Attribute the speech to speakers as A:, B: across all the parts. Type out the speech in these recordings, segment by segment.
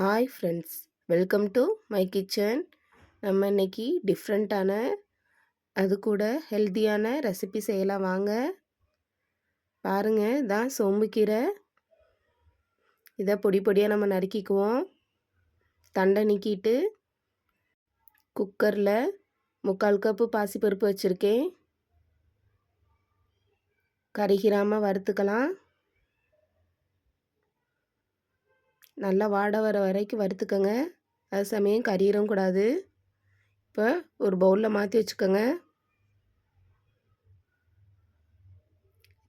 A: Hi friends welcome to my kitchen நம்ம இன்னைக்கு டிஃப்ரெண்ட்டான அது கூட ஹெல்த்தியான ரெசிபி செய்யலாம். வாங்க. பாருங்க இதான் சோம்புக்கீரை. இதை பொடி பொடியாக நம்ம நறுக்கிக்குவோம். தண்டை நீக்கிட்டு குக்கரில் முக்கால் கப்பு பாசிப்பருப்பு வச்சுருக்கேன். கரிகிராமல் வறுத்துக்கலாம். நல்லா வாட வர வரைக்கும் வறுத்துக்கோங்க. அது சமயம் கறியிடும் கூடாது. இப்போ ஒரு பவுலில் மாற்றி வச்சுக்கோங்க.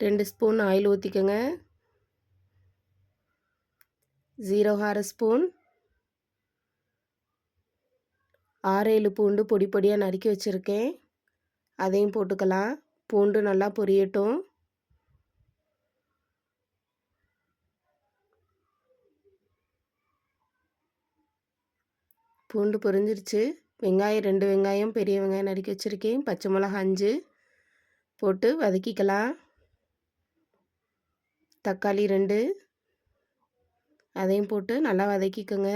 A: ரெண்டு ஸ்பூன் ஆயில் ஊற்றிக்கோங்க ஜீரோ அரை ஸ்பூன் ஆறேழு பூண்டு பொடி பொடியாக நறுக்கி வச்சுருக்கேன். அதையும் போட்டுக்கலாம். பூண்டு நல்லா பொரியட்டும். பூண்டு பொரிஞ்சிருச்சு. வெங்காயம் ரெண்டு வெங்காயம் பெரிய வெங்காயம் நறுக்கி வச்சுருக்கேன். பச்சை மிளகா அஞ்சு போட்டு வதக்கிக்கலாம். தக்காளி ரெண்டு. அதையும் போட்டு நல்லா வதக்கிக்கோங்க.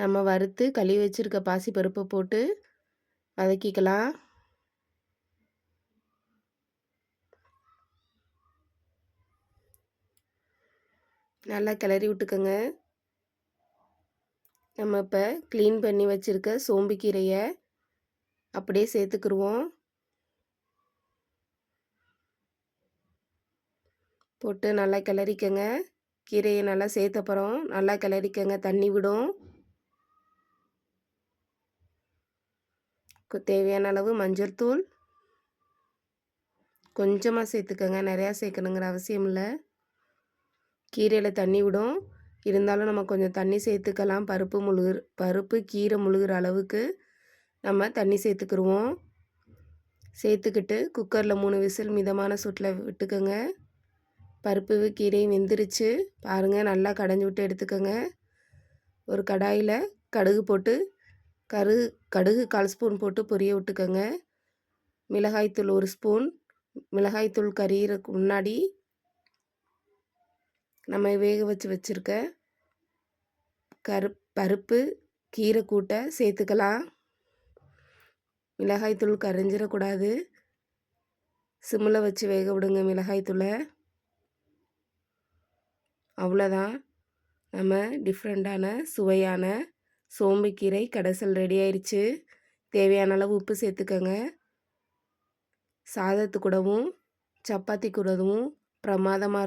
A: நம்ம வறுத்து கழுவி வச்சுருக்க பாசி பருப்பை போட்டு வதக்கிக்கலாம். நல்லா கிளறி விட்டுக்கோங்க. நம்ம இப்போ க்ளீன் பண்ணி வச்சுருக்க சோம்புக்கீரையை அப்படியே சேர்த்துக்குருவோம். போட்டு நல்லா கிளறிக்கங்க. கீரையை நல்லா சேர்த்தப்புறம் நல்லா கிளறிக்கங்க. தண்ணி விடும். தேவையான அளவு மஞ்சள் தூள். கொஞ்சமாக சேர்த்துக்கங்க. நிறையா சேர்க்கணுங்கிற அவசியம் இல்லை. கீரையில் தண்ணி விடும். இருந்தாலும் நம்ம கொஞ்சம் தண்ணி சேர்த்துக்கலாம். பருப்பு முழுகு பருப்பு கீரை முழுகிற அளவுக்கு நம்ம தண்ணி சேர்த்துக்கிருவோம். சேர்த்துக்கிட்டு குக்கரில் மூணு விசில் மிதமான சூட்டில் விட்டுக்கோங்க. பருப்பு கீரையும் வெந்துருச்சு. பாருங்கள் நல்லா கடைஞ்சி விட்டு எடுத்துக்கோங்க. ஒரு கடாயில் கடுகு போட்டு கரு கடுகு கால் ஸ்பூன் போட்டு பொரிய விட்டுக்கோங்க. மிளகாய்த்தூள் ஒரு ஸ்பூன். மிளகாய்த்தூள் கறியிறதுக்கு முன்னாடி நம்ம வேக வச்சு வச்சுருக்க கரு பருப்பு கீரை கூட்டை சேர்த்துக்கலாம். மிளகாய்த்தூள் கரைஞ்சிடக்கூடாது. சிம்மில் வச்சு வேக விடுங்க மிளகாய்த்தூளை அவ்வளோதான். நம்ம டிஃப்ரெண்ட்டான சுவையான சோம்புக்கீரை கடைசல் ரெடி ஆயிடுச்சு தேவையான அளவு உப்பு சேர்த்துக்கோங்க. சாதத்து கூடவும் சப்பாத்தி கூடவும் பிரமாதமாக